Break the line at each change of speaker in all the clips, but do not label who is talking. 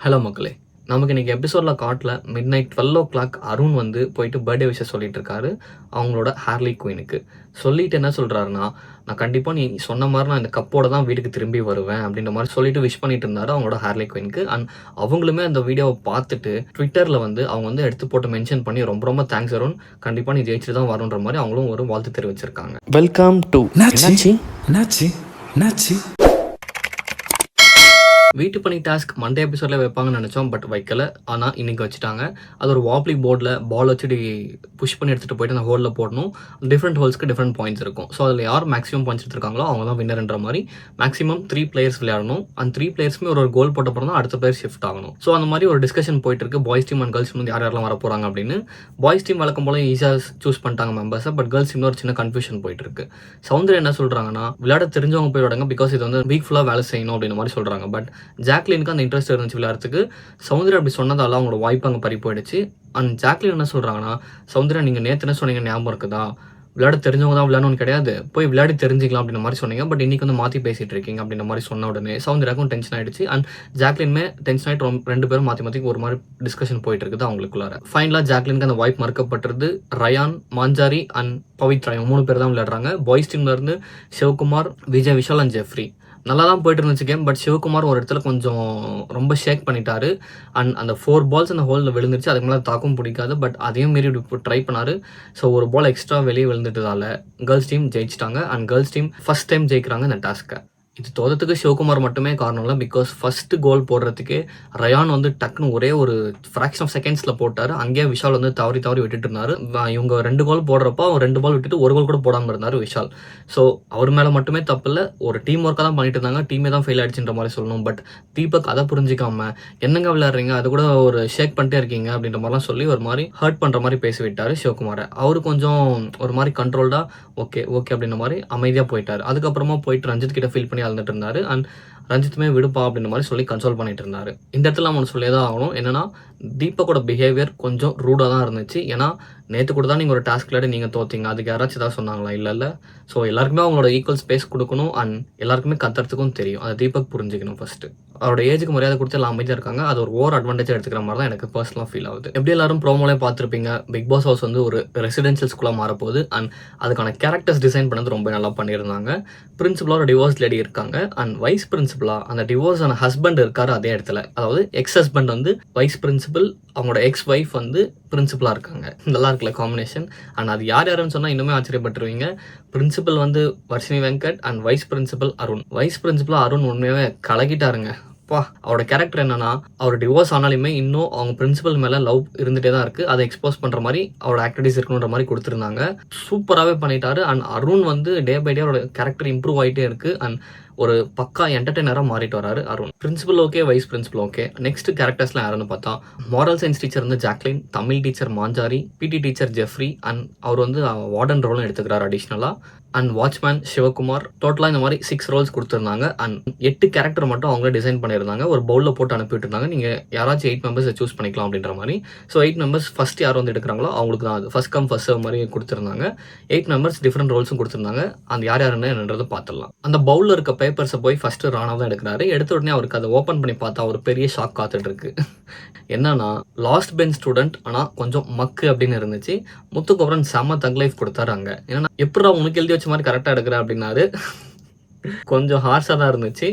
Hello மக்களே. நமக்கு இன்னைக்கு எபிசோடில் காட்டில் midnight twelve o'clock Arun வந்து போயிட்டு பர்த்டே விஷயம் சொல்லிட்டு இருக்காரு. அவங்களோட ஹேர்லி குயினுக்கு சொல்லிட்டு என்ன சொல்கிறாருன்னா நான் கண்டிப்பாக நீ சொன்ன மாதிரி நான் இந்த கப்போட தான் வீட்டுக்கு திரும்பி வருவேன் அப்படின்ற மாதிரி சொல்லிட்டு விஷ் பண்ணிட்டு இருந்தாரு அவங்களோட ஹேர்லி குயினுக்கு அண்ட் அவங்களுமே அந்த வீடியோவை பார்த்துட்டு ட்விட்டரில் வந்து அவங்க வந்து எடுத்து போட்டு மென்ஷன் பண்ணி ரொம்ப ரொம்ப தேங்க்ஸ் அருண். கண்டிப்பாக நீ ஜெயிச்சுட்டு தான் வருன்ற மாதிரி அவங்களும் ஒரு வாழ்த்து தெரிவிச்சிருக்காங்க. வெல்கம் டு வீட்டு பணி டாஸ்க் மண்டே எபிசோடில் வைப்பாங்கன்னு நினச்சோம் பட் வைக்கல. ஆனால் இன்னைக்கு வச்சுட்டாங்க. அது ஒரு வாப்லி போர்டில் பால் வச்சுட்டு புஷ் பண்ணி எடுத்துகிட்டு போயிட்டு அந்த ஹோலில் போடணும். டிஃப்ரெண்ட் ஹோல்ஸ்க்கு டிஃப்ரெண்ட் பாயிண்ட்ஸ் இருக்கும். ஸோ அதில் யார் மேக்ஸிமம் பாயிண்ட்ஸ் எடுத்துருக்காங்களோ அவங்க தான் வின்னர்ன்ற மாதிரி மேக்ஸிமம் த்ரீ பிளேயர்ஸ் விளையாடணும். அந்த த்ரீ பிளேயர்ஸுமே ஒரு ஒரு கோல் போட்ட அப்புறம் தான் அடுத்த பிளேயர் ஷிஃப்ட் ஆகணும். ஸோ அந்த மாதிரி ஒரு டிஸ்கஷன் போயிட்டு இருக்கு. பாய்ஸ் டீம் அண்ட் கேர்ள்ஸ் வந்து யார் யாரெல்லாம் வர போகிறாங்க அப்படின்னு பாய்ஸ் டீம் வழக்கம் போல ஈஸியாக சூஸ் பண்ணிட்டாங்க மெம்பர்ஸை பட் கேர்ள்ஸ் டீம்ல ஒரு சின்ன கன்ஃபியூஷன் போயிட்டு இருக்கு. சவுந்தர் என்ன சொல்கிறாங்கன்னா விளையாட தெரிஞ்சவங்க போய் விடுங்க பிகாஸ் இது வந்து வீக் ஃபுல்லாக வேலை செய்யணும் அப்படின்ற மாதிரி சொல்கிறாங்க பட் ஜாக்லினுக்கு அந்த இன்ட்ரெஸ்ட் இருந்துச்சு விளையாடுறதுக்கு. சவுந்தர்யா அப்படி சொன்னதால அவங்களோட வாய்ப்பு அங்கே பறி போயிடுச்சு. அண்ட் ஜாக்லின் என்ன சொல்கிறாங்கன்னா சவுந்தர்யா நீங்கள் நேற்று என்ன சொன்னீங்க? ஞாபகம் இருக்குதா? விளையாட தெரிஞ்சவங்க தான் விளையாடணும்னு கிடையாது. போய் விளையாடி தெரிஞ்சிக்கலாம் அப்படின்ற மாதிரி சொன்னீங்க. பட் இன்னைக்கு வந்து மாற்றி பேசிட்டு இருக்கீங்க அப்படின்ற மாதிரி சொன்ன உடனே சவுந்தர்யாக்கும் டென்ஷன் ஆயிடுச்சு. அண்ட் ஜாக்லின்மே டென்ஷன் ஆகிட்டு ரொம்ப ரெண்டு பேரும் மாற்றி மாற்றி ஒரு மாதிரி டிஸ்கஷன் போயிட்டு இருக்குது அவங்களுக்குள்ளார. ஃபைனலாக ஜாக்லினுக்கு அந்த வாய்ப்பு மறுக்கப்பட்டது. ரயான் மாஞ்சாரி அண்ட் பவித்ரா இவங்க மூணு பேர் தான் விளையாடுறாங்க. பாய்ஸ் டீம்லேருந்து சிவகுமார் விஜய் விஷால் அண்ட் ஜெஃப்ரி. நல்லா தான் போயிட்டு இருந்துச்சு கேம் பட் சிவகுமார் ஒரு இடத்துல கொஞ்சம் ரொம்ப ஷேக் பண்ணிட்டாரு. அண்ட் அந்த ஃபோர் பால்ஸ் அந்த ஹோலில் விழுந்துருச்சு. அதுக்கு மேலே தாக்கும் பிடிக்காது. பட் அதையும் மீறி ட்ரை பண்ணாரு. ஸோ ஒரு பால் எக்ஸ்ட்ரா வெளியே விழுந்துட்டதால கேர்ள்ஸ் டீம் ஜெயிச்சிட்டாங்க. And girls team first time ஜெயிக்கிறாங்க இந்த டாஸ்க்கை இது தோதத்துக்கு சிவகுமார் மட்டுமே காரணம் இல்லை பிகாஸ் ஃபர்ஸ்ட் கோல் போடுறதுக்கு ரயான் வந்து டக்குன்னு ஒரே ஒரு ஃப்ராக்ஷன் ஆஃப் செகண்ட்ஸில் போட்டார். அங்கேயே விஷால் வந்து தவறி தவறி விட்டுட்டு இருந்தார். இவங்க ரெண்டு கோல் போடுறப்போ அவர் ரெண்டு பால் விட்டுட்டு ஒரு கோல் கூட போடாமல் இருந்தார் விஷால். ஸோ அவர் மேலே மட்டுமே தப்பு இல்லை. ஒரு டீம் ஒர்க்காக தான் பண்ணிட்டு இருந்தாங்க. டீமே தான் ஃபெயில் ஆயிடுச்சுன்ற மாதிரி சொல்லணும். பட் தீபக் அதை புரிஞ்சிக்காம என்னங்க விளையாடுறீங்க? அது கூட ஒரு ஷேக் பண்ணிட்டே இருக்கீங்க அப்படின்ற மாதிரிலாம் சொல்லி ஒரு மாதிரி ஹர்ட் பண்ணுற மாதிரி பேசி விட்டார் சிவகுமாரை. அவர் கொஞ்சம் ஒரு மாதிரி கண்ட்ரோல்டாக ஓகே ஓகே அப்படின்ற மாதிரி அமைதியாக போயிட்டார். அதுக்கப்புறமா போயிட்டு ரஞ்சித் கிட்ட ஃபீல் பண்ணி அழுந்துட்டு இருந்தாரு. அண்ட் ரஞ்சித்துமே விடுப்பா அப்படின்ற மாதிரி சொல்லி கன்சோல் பண்ணிட்டு இருந்தாரு. இந்த இடத்துல நம்ம சொல்லி தான் ஆகணும். என்னன்னா தீபக்கோட பிஹேவியர் கொஞ்சம் ரூடாக தான் இருந்துச்சு. ஏன்னா நேற்று கூட தான் நீங்கள் ஒரு டாஸ்க் விளையாடி நீங்கள் தோத்தீங்க. அதுக்கு யாராச்சும் ஏதாவது சொன்னாங்களா? இல்லை இல்லை. ஸோ எல்லாருக்குமே அவங்களோட ஈக்குவல் ஸ்பேஸ் கொடுக்கணும். அண்ட் எல்லாருக்குமே கத்துறதுக்கும் தெரியும். அதை தீபக் புரிஞ்சுக்கணும் ஃபஸ்ட்டு அவரோட ஏஜுக்கு மரியாதை கொடுத்து எல்லாம் அமைதியாக இருக்காங்க. அது ஒரு ஓவர் அட்வான்டேஜ் எடுத்துக்கிற மாதிரி தான் எனக்கு பர்சனலாக ஃபீல் ஆகுது. எப்படி எல்லாரும் ப்ரோமோலே பார்த்துருப்பீங்க? பிக் பாஸ் ஹவுஸ் வந்து ஒரு ரெசிடென்ஷியல் ஸ்கூலாக மாறப்போகுது. அண்ட் அதுக்கான கேரக்டர்ஸ் டிசைன் பண்ணது ரொம்ப நல்லா பண்ணியிருந்தாங்க. பிரின்சிபலாக ஒரு டிவோர்ஸ் லேடி இருக்காங்க அண்ட் வைஸ் பிரின்சிபலாக அந்த டிவோர்ஸ் ஆன ஹஸ்பண்ட் இருக்காரு அதே இடத்துல. அதாவது எக்ஸ் ஹஸ்பண்ட் வந்து வைஸ் பிரின்சிபல் அவங்களோட எக்ஸ் ஒய்ஃப் வந்து பிரின்சிபலாக இருக்காங்க. நல்லா இருக்குல்ல காம்பினேஷன் அண்ட் அது யார் யாருன்னு சொன்னால் இன்னுமே ஆச்சரியப்பட்டுருவீங்க. பிரின்சிபல் வந்து Varshini Venkat and vice principal Arun. Vice principal Arun உண்மையாகவே கலக்கிட்டாருங்க அப்பா அவரோட கேரக்டர் என்னன்னா அவர் டிவோர்ஸ் ஆனாலுமே இன்னும் அவங்க பிரின்சிபல் மேல லவ் இருந்துட்டே தான் இருக்கு. அதை எக்ஸ்போஸ் பண்ற மாதிரி அவரோட ஆக்டிவிட்டிஸ் இருக்கணுன்ற மாதிரி கொடுத்துருந்தாங்க. சூப்பராகவே பண்ணிட்டாரு. அண்ட் அருண் வந்து டே பை டே அவரோட கேரக்டர் இம்ப்ரூவ் ஆகிட்டே இருக்கு. அண்ட் ஒரு பக்கா என்டர்டைனராக மாறிட்டு வராரு Arun. Principal okay vice principal okay next கேரக்டர்ஸ்லாம் யாருன்னு பார்த்தா மாரல் சயின்ஸ் டீச்சர் வந்து Jacqueline Tamil teacher மாஞ்சாரி PT teacher Jeffrey and அவர் வந்து வார்டன் ரோலும் எடுத்துக்கிறார் அடிஷ்னலாக அண்ட் வாட்ச்மேன் சிவகுமார் டோட்டலாக இந்த மாதிரி சிக்ஸ் ரோல்ஸ் கொடுத்துருந்தாங்க. அண்ட் எட்டு கேரக்டர் மட்டும் அவங்களே டிசைன் பண்ணியிருந்தாங்க. ஒரு பவுலில் போட்டு அனுப்பிட்டு இருந்தாங்க நீங்கள் யாராச்சும் எயிட் மெம்பர்ஸை சூஸ் பண்ணிக்கலாம் அப்படின்ற மாதிரி. ஸோ எயிட் மெம்பர்ஸ் ஃபஸ்ட் யார் வந்து எடுக்கிறாங்களோ அவங்களுக்கு தான் அது. ஃபர்ஸ்ட் கம் ஃபர்ஸ்ட் மாதிரி கொடுத்துருந்தாங்க. எயிட் மெம்பர்ஸ் டிஃப்ரெண்ட் ரோல்ஸும் கொடுத்துருந்தாங்க. அந்த யார் யாருன்னு என்னன்றதை பார்த்துடலாம். அந்த பவுலில் இருக்க பேப்பர்ஸை போய் ஃபர்ஸ்ட் ராணா தான் எடுக்கிறாரு. எடுத்த உடனே அவருக்கு அதை ஓப்பன் பண்ணி பார்த்தா ஒரு பெரிய ஷாக் காத்துட்டு இருக்கு. என்னன்னா லாஸ்ட் பெஞ்ச் ஸ்டூடெண்ட் ஆனால் கொஞ்சம் மக்கு அப்படின்னு இருந்துச்சு. முத்துக்கோபுரன் செம்ம தக் லைஃப் கொடுத்தாரு அங்கே. ஏன்னா எப்படா உனக்கு எழுதி வச்ச மாதிரி கரெக்டாக எடுக்கிற? அப்படின்னாரு. கொஞ்சம் ஹார்ஷாக தான் இருந்துச்சு.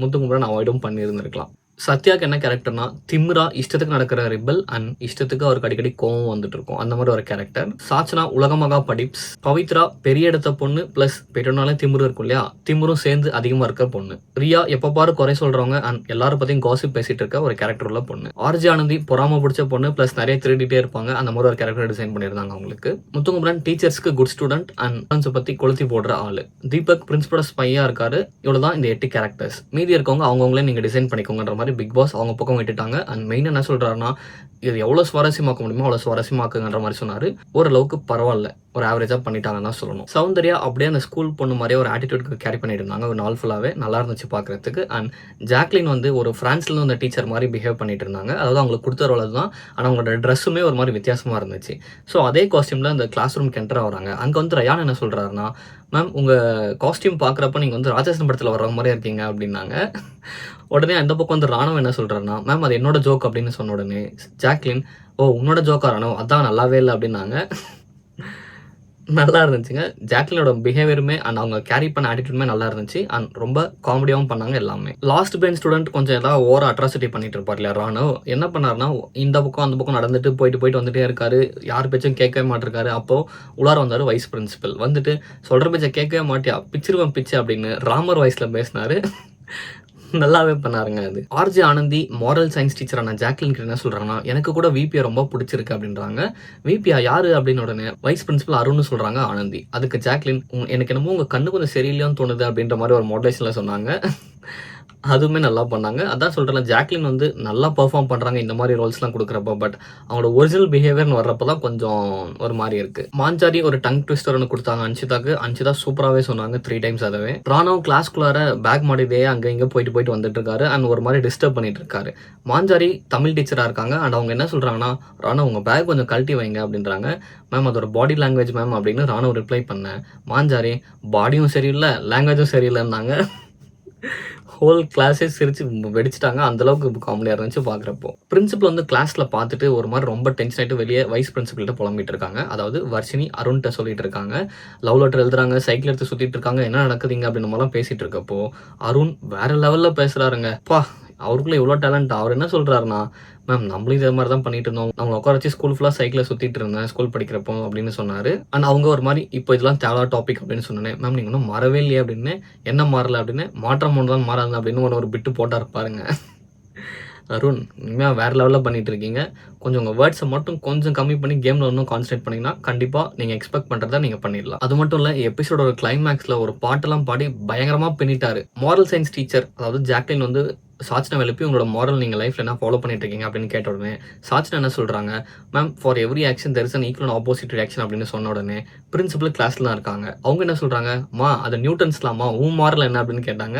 முத்துக்குமரன் அவாய்டும் பண்ணியிருந்திருக்கலாம். சத்யாக்கு என்ன கேரக்டர்னா திமிரா இஷ்டத்துக்கு நடக்கிற ரிபல் அண்ட் இஷ்டத்துக்கு அவருக்கு அடிக்கடி கோவம் வந்துட்டு இருக்கும் அந்த மாதிரி ஒரு கேரக்டர் சாச்சனா உலகமகா படிப்ஸ். பவித்ரா பெரிய இடத்த பொண்ணு பிளஸ் பெரியனாலே திமுரு இருக்கும் இல்லையா? திமிரும் சேர்ந்து அதிகமா இருக்க பொண்ணு. ரியா எப்போ பாரு குறை சொல்றவங்க அண்ட் எல்லாரும் பத்தியும் காசிப் பேசிட்டு இருக்க ஒரு கேரக்டர் உள்ள பொண்ணு. ஆர்ஜி ஆனந்தி பொறாம பிடிச்ச பொண்ணு பிளஸ் நிறைய திருடிட்டே இருப்பாங்க. அந்த மாதிரி ஒரு கேரக்டர் டிசைன் பண்ணியிருந்தாங்க அவங்களுக்கு. முத்துக்குமரன் டீச்சர்ஸ்க்கு குட் ஸ்டூடெண்ட் அண்ட் பத்தி கொளுத்தி போடுற ஆளு. தீபக் பிரின்சிபல் ஸ்பையா இருக்காரு. இவ்வளவுதான் இந்த எட்டு கேரக்டர்ஸ் மீதி இருக்கவங்க அவங்கவுங்களே நீங்க டிசைன் பண்ணிக்கோங்கன்ற மாதிரி பிக் பாஸ் அவங்க பக்கம் விட்டுட்டாங்க. அண்ட் மெயின் என்ன சொல்றாருன்னா இது எவ்வளவு சுவாரஸ்யமாக்க முடியுமோ அவ்வளவு சுவாரஸ்யமாக்குங்கிற மாதிரி சொன்னாரு. ஓரளவுக்கு பரவாயில்ல. ஒரு ஆவரேஜாக பண்ணிட்டாங்கன்னு தான் சொல்லணும். சௌந்தர்யா அப்படியே அந்த ஸ்கூல் பொண்ணு மாதிரியே ஒரு ஆட்டிடியூட் கேரி பண்ணிட்டு இருந்தாங்க ஒரு நாள் ஃபுல்லாகவே நல்லா இருந்துச்சு பார்க்குறதுக்கு அண்ட் ஜாக்லின் வந்து ஒரு ஃப்ரான்ஸ்லேருந்து வந்த டீச்சர் மாதிரி பிஹேவ் பண்ணிட்டு இருந்தாங்க அதாவது அவங்களுக்கு கொடுத்த ரோல் தான் ஆனால் அவங்களோட ட்ரெஸ்ஸுமே ஒரு மாதிரி வித்தியாசமாக இருந்துச்சு. ஸோ அதே காஸ்டியூமில் அந்த கிளாஸ் ரூம் என்டர் வராங்க அங்கே வந்து ரயான் என்ன சொல்கிறாருன்னா மேம் உங்கள் காஸ்டியூம் பார்க்குறப்ப நீங்கள் வந்து ராஜேஷன் படத்தில் வர்ற மாதிரி இருக்கீங்க அப்படின்னாங்க. உடனே அந்த பக்கம் வந்து ராணுவ என்ன சொல்கிறாருன்னா மேம் அது என்னோட ஜோக் அப்படின்னு சொன்ன உடனே ஜாக்லின் ஓ உன்னோட ஜோக்கா ராணவ் அதான் நல்லாவே இல்லை அப்படின்னாங்க. நல்லா இருந்துச்சுங்க. ஜாக்லினோட பிஹேவியருமே அண்ட் அவங்க கேரி பண்ண ஆட்டிடியூடுமே நல்லா இருந்துச்சு. அண்ட் ரொம்ப காமெடியாகவும் பண்ணாங்க எல்லாமே. லாஸ்ட் பெஞ்ச் ஸ்டூடெண்ட் கொஞ்சம் ஏதாவது ஓவர் அட்ராசிட்டி பண்ணிட்டு இருப்பார் இல்லையா ராணவ் என்ன பண்ணாருன்னா இந்த பக்கம் அந்த பக்கம் நடந்துட்டு போயிட்டு போயிட்டு வந்துட்டே இருக்காரு. யார் பேச்சும் கேட்கவே மாட்டிருக்காரு. அப்போ உள்ளார வந்தார் வைஸ் பிரின்சிபல் வந்துட்டு சொல்கிற பேச்சை கேட்கவே மாட்டியா? பிச்சிருவன் பிச்சு அப்படின்னு ராமர் வாய்ஸில் பேசினாரு. நல்லாவே பண்ணாருங்க அது. ஆர்ஜே ஆனந்தி மாரல் சயின்ஸ் டீச்சரான ஜாக்லின் கிட்ட என்ன சொல்கிறாங்கன்னா எனக்கு கூட விபியை ரொம்ப பிடிச்சிருக்கு அப்படின்றாங்க. விபியா யாரு அப்படின்னு உடனே வைஸ் பிரின்சிபல் அருண்னு சொல்றாங்க ஆனந்தி. அதுக்கு ஜாக்லின் எனக்கு என்னமோ உங்க கண்ணு கொஞ்சம் சரியில்லையான்னு தோணுது அப்படின்ற மாதிரி ஒரு மோட்டிவேஷன்ல சொன்னாங்க. அதுவுமே நல்லா பண்ணாங்க. அதான் சொல்கிறேன் ஜாக்லின் வந்து நல்லா பர்ஃபார்ம் பண்ணுறாங்க இந்த மாதிரி ரோல்ஸ்லாம் கொடுக்குறப்ப பட் அவங்களோட ஒரிஜினல் பிஹேவியர்னு வர்றப்ப தான் கொஞ்சம் ஒரு மாதிரி இருக்குது மாஞ்சாரி ஒரு டங் ட்விஸ்டர் ஒன்று கொடுத்தாங்க அன்ஷிதாக்கு. அன்ஷிதா சூப்பராகவே சொன்னாங்க த்ரீ டைம்ஸ் அதவே. ராணவ் கிளாஸ்குள்ளார பேக் மாடிதே அங்கே இங்கே போயிட்டு போயிட்டு வந்துட்டு இருக்காரு அண்ட் ஒரு மாதிரி டிஸ்டர்ப் பண்ணிட்டு இருக்காரு மாஞ்சாரி தமிழ் டீச்சராக இருக்காங்க அண்ட் அவங்க என்ன சொல்கிறாங்கன்னா ராணவ் உங்கள் பேக் கொஞ்சம் கழட்டி வைங்க அப்படின்றாங்க. மேம் அதோட பாடி லாங்குவேஜ் மேம் அப்படின்னு ராணவ் ரிப்ளை பண்ணேன். மாஞ்சாரி பாடியும் சரியில்லை லாங்குவேஜும் சரியில்லைன்னாங்க. ஹோல் கிளாஸே சிரிச்சு வெடிச்சிட்டாங்க. அந்த அளவுக்கு காமெடியாக இருந்துச்சு பார்க்குறப்போ பிரின்சிபல் வந்து கிளாஸில் பார்த்துட்டு ஒரு மாதிரி ரொம்ப டென்ஷன் ஆகிட்டு வெளியே வைஸ் பிரின்சிபல்கிட்ட புலம்பிட்டு இருக்காங்க. அதாவது வர்ஷினி அருண்கிட்ட சொல்லிட்டு இருக்காங்க. லவ் லெட்டர் எழுதுறாங்க சைக்கிள் எடுத்து சுற்றிட்டு இருக்காங்க. என்ன நடக்குதுங்க அப்படின்னு மாதிரிலாம் பேசிட்டு இருக்கப்போ அருண் வேற லெவலில் பேசுகிறாருங்க பா அவருக்குள்ள இவ்வளோ டேலண்ட் அவர் என்ன சொல்கிறாருன்னா மேம் நம்மளும் இதே மாதிரி தான் பண்ணிட்டு இருந்தோம். அவங்க உட்கார வச்சு ஸ்கூல் ஃபுல்லாக சைக்கிளில் சுற்றிட்டு இருந்தேன் ஸ்கூல் படிக்கிறப்போ அப்படின்னு சொன்னார். அண்ட் அவங்க ஒரு மாதிரி இப்போ இதெல்லாம் தேவையா டாபிக் அப்படின்னு சொன்னேன் மேம் நீங்கள் இன்னும் மாறவே இல்லையே அப்படின்னு என்ன மாறல அப்படின்னு மாற்றம் ஒன்று தான் மாறாது அப்படின்னு ஒன்று ஒரு பிட்டு போட்டார் பாருங்க. அருண் இனிமேல் வேறு லெவலில் பண்ணிட்டு இருக்கீங்க. கொஞ்சம் உங்கள் வேர்ட்ஸை மட்டும் கொஞ்சம் கம்மி பண்ணி கேமில் இன்னும் கான்சன்ட்ரேட் பண்ணிங்கன்னா கண்டிப்பாக நீங்கள் எக்ஸ்பெக்ட் பண்ணுறதை நீங்கள் பண்ணிடலாம். அது மட்டும் இல்லை எபிசோடோட கிளைமேக்ஸில் ஒரு பாட்டெல்லாம் பாடி பயங்கரமாக பின்னிட்டாரு. மாரல் சயின்ஸ் டீச்சர் அதாவது ஜாக்லின் வந்து சாச்சனை எழுப்பி உங்களோட மாரல் நீங்கள் லைஃப்பில் என்ன ஃபாலோ பண்ணிட்டு இருக்கீங்க அப்படின்னு கேட்ட உடனே சாச்சனை என்ன சொல்கிறாங்க ma'am for every action there is an equal opposite reaction அப்படின்னு சொன்ன உடனே பிரின்சிபல் கிளாஸ்ல தான் இருக்காங்க. அவங்க என்ன சொல்கிறாங்க மா அது நியூட்டன்ஸ்லாமா உன் மாரல் என்ன? அப்படின்னு கேட்டாங்க.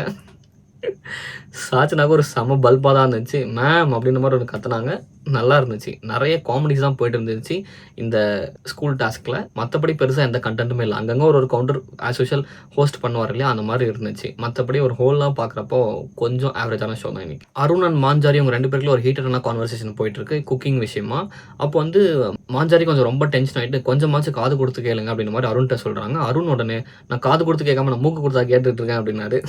சாச்சனாக ஒரு செம பல்பாக தான் இருந்துச்சு. மேம் அப்படின்ற மாதிரி ஒன்று கத்துனாங்க. நல்லா இருந்துச்சு. நிறைய காமெடிஸ் தான் போயிட்டு இருந்துச்சு இந்த ஸ்கூல் டாஸ்கில் மற்றபடி பெருசாக எந்த கண்டென்ட்டுமே இல்லை. அங்கங்கே ஒரு ஒரு கவுண்டர் ஆஸ் யூஷுவல் ஹோஸ்ட் பண்ணுவார் இல்லையா அந்த மாதிரி இருந்துச்சு. மற்றபடி ஒரு ஹோல்லாம் பார்க்குறப்போ கொஞ்சம் ஆவரேஜான ஷோ தான் இன்னைக்கு. அருண் அண்ட் மாஞ்சாரி அவங்க ரெண்டு பேருக்குள்ள ஒரு ஹீட்டரான கான்வர்சேஷன் போயிட்டு இருக்கு. குக்கிங் விஷயமா. அப்போ வந்து மாஞ்சாரி கொஞ்சம் ரொம்ப டென்ஷன் ஆகிட்டு கொஞ்சமாச்சும் காது கொடுத்து கேளுங்க அப்படின்ற மாதிரி அருண்கிட்ட சொல்கிறாங்க அருண் உடனே நான் காது கொடுத்து கேட்காம நான் மூக்கு கொடுத்தா கேட்டுட்டு இருக்கேன் அப்படின்னாரு.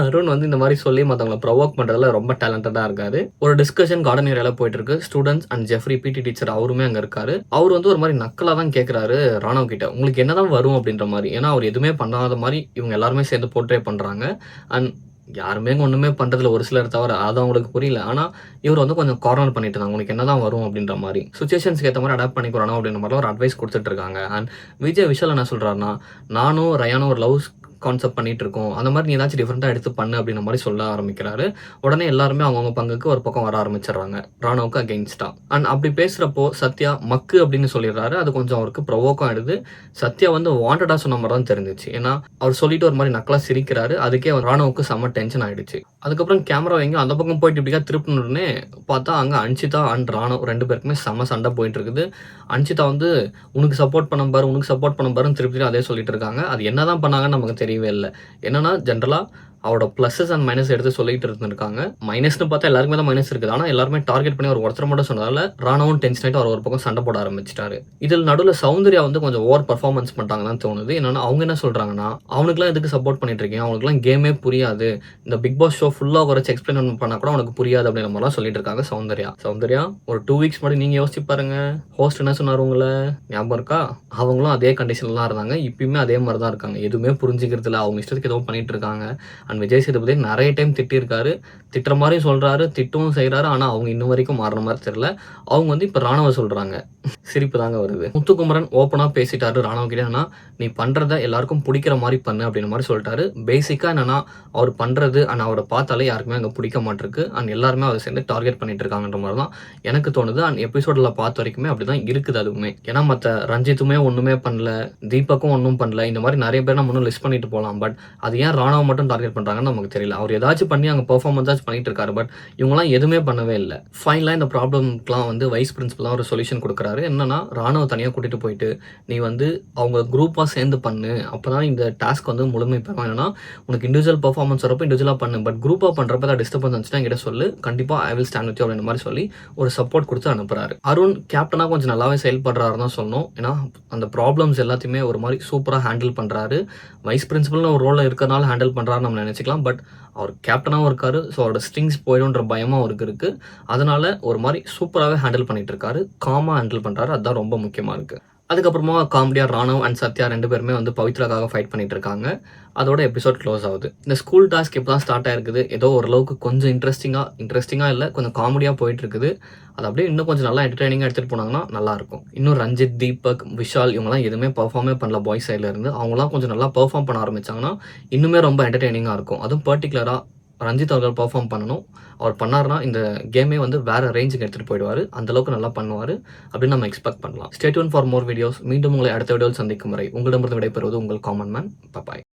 அருண் வந்து இந்த மாதிரி சொல்லி மற்றவங்களை ப்ரொவோக் பண்ணுறதுல ரொம்ப டேலண்டடாக இருக்காரு. ஒரு டிஸ்கஷன் கார்டன் ஏரியாவில் போயிட்டு இருக்கு students and Jeffrey PT teacher அவருமே அங்கே இருக்காரு. அவர் வந்து ஒரு மாதிரி நக்கலாக தான் கேட்குறாரு ராணவ் கிட்ட. உங்களுக்கு என்னதான் வரும் அப்படின்ற மாதிரி. ஏன்னா அவர் எதுவுமே பண்ணாத மாதிரி இவங்க எல்லாருமே சேர்ந்து போர்ட்ரே பண்ணுறாங்க அண்ட் யாருமே ஒன்றுமே பண்ணுறதுல ஒரு சிலர் தவிர அது அவங்களுக்கு புரியல. ஆனால் இவர் வந்து கொஞ்சம் கார்னர் பண்ணிட்டு இருந்தாங்க. உங்களுக்கு என்னதான் வரும் அப்படின்ற மாதிரி. சுச்சுவேஷன்ஸ்க்கு ஏற்ற மாதிரி அடாப்ட் பண்ணிக்கிறோம் அப்படின்ற மாதிரி ஒரு அட்வைஸ் கொடுத்துட்டு இருக்காங்க. அண்ட் விஜய் விஷால் என்ன சொல்கிறாருன்னா நானும் ரயானும் ஒரு லவ் கான்செப்ட் பண்ணிட்டு இருக்கோம் அந்த மாதிரி நீ ஏதாச்சும் டிஃப்ரெண்ட்டாக எடுத்து பண்ணு அப்படின்ற மாதிரி சொல்ல ஆரம்பிக்கிறாரு. உடனே எல்லாருமே அவங்கவுங்க பங்குக்கு ஒரு பக்கம் வர ஆரம்பிச்சிடுறாங்க. ராணுவுக்கு அகெயின்ஸ்டா அண்ட் அப்படி பேசுகிறப்போ சத்யா மக்கு அப்படின்னு சொல்லிடுறாரு. அது கொஞ்சம் அவருக்கு ப்ரொவோக்கம் ஆயிடுது. சத்யா வந்து வாண்டடாக சொன்ன மாதிரி தான் தெரிஞ்சிச்சு. ஏன்னா அவர் சொல்லிட்டு ஒரு மாதிரி நக்கலாக சிரிக்கிறாரு. அதுக்கே அவர் ராணுவுக்கு செம்ம டென்ஷன் ஆயிடுச்சு. அதுக்கப்புறம் கேமரா வைங்க அந்த பக்கம் போயிட்டு இப்படிக்கா திருப்பினே பார்த்தா அங்கே அன்ஷிதா அண்ட் ராணவ் ரெண்டு பேருக்குமே செம சண்டை போயிட்டு இருக்குது. அன்ஷிதா வந்து உனக்கு சப்போர்ட் பண்ண பாரு உனக்கு சப்போர்ட் பண்ண பாருன்னு திருப்பி அதே சொல்லிட்டு இருக்காங்க. அது என்னதான் பண்ணாங்கன்னு நமக்கு தெரியவே இல்லை. என்னன்னா ஜென்ரலாக அவரோட ப்ளஸஸ் அண்ட் மைனஸ் எடுத்து சொல்லிட்டு இருந்திருக்காங்க. மைனஸ்னு பார்த்தா எல்லாருக்குமே தான் மைனஸ் இருக்குது. ஆனால் எல்லாருமே டார்கெட் பண்ணி ஒரு ஒருத்தர் மட்டும் சொன்னதால ராணாவும் டென்ஷன் ஆகிட்டு அவர் ஒரு பக்கம் சண்டை போட ஆரம்பிச்சிட்டாரு. இதில் நடுவில் சௌந்தர்யா வந்து கொஞ்சம் ஓவர் பர்ஃபார்மன்ஸ் பண்ணிட்டாங்கன்னு தோணுது. என்னன்னா அவங்க என்ன சொல்கிறாங்கன்னா அவனுக்குலாம் எதுக்கு சப்போர்ட் பண்ணிட்டு இருக்கீங்க? அவனுக்குலாம் கேமே புரியாது. இந்த பிக் பாஸ் ஷோ ஃபுல்லாக குறைச்சி எக்ஸ்பிளைன் பண்ணால் கூட அவனுக்கு புரியாது அப்படின்ற மாதிரிலாம் சொல்லிட்டு இருக்காங்க சௌந்தர்யா. சௌந்தர்யா ஒரு டூ வீக்ஸ் முன்னாடி நீங்கள் யோசிச்சு பாருங்க. ஹோஸ்ட் என்ன சொன்னார் உங்களை? ஞாபகம் இருக்கா? அவங்களும் அதே கண்டிஷன்லாம் இருந்தாங்க. இப்பயுமே அதே மாதிரி தான் இருக்காங்க. எதுவுமே புரிஞ்சுக்கிறது இல்லை அவங்க இஷ்டத்துக்கு எதுவும் பண்ணிட்டு இருக்காங்க. அண்ட் விஜய் சேதுபதி நிறைய டைம் திட்டிருக்காரு திட்டுற மாதிரியும் சொல்கிறாரு திட்டவும் செய்கிறாரு ஆனால் அவங்க இன்னும் வரைக்கும் மாறின மாதிரி தெரியல. அவங்க வந்து இப்போ ராணுவ சொல்கிறாங்க சிரிப்பு தாங்க வருது. முத்துக்குமரன் ஓப்பனாக பேசிட்டாரு ராணுவ கிட்ட. என்னன்னா நீ பண்ணுறத எல்லாருக்கும் பிடிக்கிற மாதிரி பண்ணு அப்படின்ற மாதிரி சொல்லிட்டாரு. பேசிக்காக என்னன்னா அவர் பண்ணுறது அண்ட் அவரை பார்த்தாலே யாருக்குமே அங்கே பிடிக்க மாட்டிருக்கு. அண்ட் எல்லாருமே அதை சேர்ந்து டார்கெட் பண்ணிட்டு இருக்காங்கன்ற மாதிரி தான் எனக்கு தோணுது. அண்ட் எபிசோடில் பார்த்த வரைக்குமே அப்படி தான் இருக்குது அதுவுமே. ஏன்னா மற்ற ரஞ்சித்துமே ஒன்றுமே பண்ணல தீபக்கும் ஒன்றும் பண்ணல. இந்த மாதிரி நிறைய பேர் நம்ம இன்னும் லிஸ்ட் பண்ணிட்டு போகலாம். பட் அது ஏன் ராணுவம் மட்டும் டார்கெட் பண்ணுறாங்கன்னு நமக்கு தெரியல. அவர் ஏதாச்சும் பண்ணி அங்கே பர்ஃபார்மன்ஸாச்சும் பண்ணிட்டு இருக்காரு. பட் இவங்கலாம் எதுவுமே பண்ணவே இல்லை. ஃபைனலாக இந்த ப்ராப்ளம்க்குலாம் வந்து வைஸ் பிரின்சிபலாக ஒரு சொல்யூஷன் கொடுக்குறாரு. என்னன்னா ராணுவ தனியாக கூட்டிகிட்டு போயிட்டு நீ வந்து அவங்க குரூப்பாக சேர்ந்து பண்ணு. அப்போ தான் இந்த டாஸ்க் வந்து முழுமை பெறும் என்னன்னா உனக்கு இண்டிவிஜுவல் பர்ஃபார்மன்ஸ் வரப்போ இண்டிவிஜுவலாக பண்ணு. பட் குரூப்பாக பண்ணுறப்ப ஏதாவது டிஸ்டர்பன்ஸ் இருந்துச்சுன்னா என்கிட்ட சொல்லு. கண்டிப்பாக ஐ வில் ஸ்டாண்ட் வித் அப்படின்ற மாதிரி சொல்லி ஒரு சப்போர்ட் கொடுத்து அனுப்புறாரு. அருண் கேப்டனாக கொஞ்சம் நல்லாவே செயல்படுறாரு தான் சொல்லணும். ஏன்னா அந்த ப்ராப்ளம்ஸ் எல்லாத்தையுமே ஒரு மாதிரி சூப்பராக ஹேண்டில் பண்ணுறாரு வைஸ் பிரின்சிபல்னு ஒரு ரோலில் இருக்கிறனால ஹேண்டில் பண்ணுறாரு நம்ம நினச்சிக்கலாம். பட் அவர் கேப்டனாகவும் இருக்கார். ஸோ அவரோட ஸ்ட்ரிங்ஸ் போயிடும்ன்ற பயமும் அவருக்கு இருக்குது அதனால ஒரு மாதிரி சூப்பராகவே ஹேண்டில் பண்ணிட்டு இருக்காரு. காமாக ஹேண்டில் பண்ணுறாரு அதுதான் ரொம்ப முக்கியமாக இருக்குது அதுக்கப்புறமா காமெடியாக ராணவ் அண்ட் சத்யா ரெண்டு பேருமே வந்து பவித்ராக்காக ஃபைட் பண்ணிட்டு இருக்காங்க. அதோட எபிசோட் க்ளோஸ் ஆகுது. இந்த ஸ்கூல் டாஸ்க் இப்போ தான் ஸ்டார்ட் ஆயிருக்குது. ஏதோ ஓரளவுக்கு கொஞ்சம் இன்ட்ரெஸ்டிங்காக இன்ட்ரெஸ்டிங்காக இல்லை கொஞ்சம் காமெடியாக போயிட்டு இருக்குது. அது அப்படியே இன்னும் கொஞ்சம் நல்லா என்டர்டைனிங்காக எடுத்துகிட்டு போனாங்கன்னா நல்லா இருக்கும். இன்னும் ரஞ்சித் தீபக் விஷால் இவங்கலாம் எதுவுமே பர்ஃபார்மே பண்ணல பாய்ஸ் சைடில் இருந்து. அவங்களாம் கொஞ்சம் நல்லா பர்ஃபார்ம் பண்ண ஆரம்பிச்சாங்கன்னா இன்னுமே ரொம்ப என்டர்டைனிங்காக இருக்கும். அதுவும் பர்டிகுலராக ரஞ்சித் அவர்கள் பர்ஃபார்ம் பண்ணணும். அவர் பண்ணாருன்னா இந்த கேமே வந்து வேற ரேஞ்சுக்கு எடுத்துகிட்டு போயிடுவார். அந்த அளவுக்கு நல்லா பண்ணுவார். அப்படின்னு நம்ம எக்ஸ்பெக்ட் பண்ணலாம். ஸ்டேட்யூன் ஃபார் மோர் வீடியோஸ் மீண்டும் உங்களை அடுத்த வீடியோவில் சந்திக்கும் வரை உங்களிடமிருந்து விடைபெறுவது உங்கள் காமன் மேன் பப்பாய்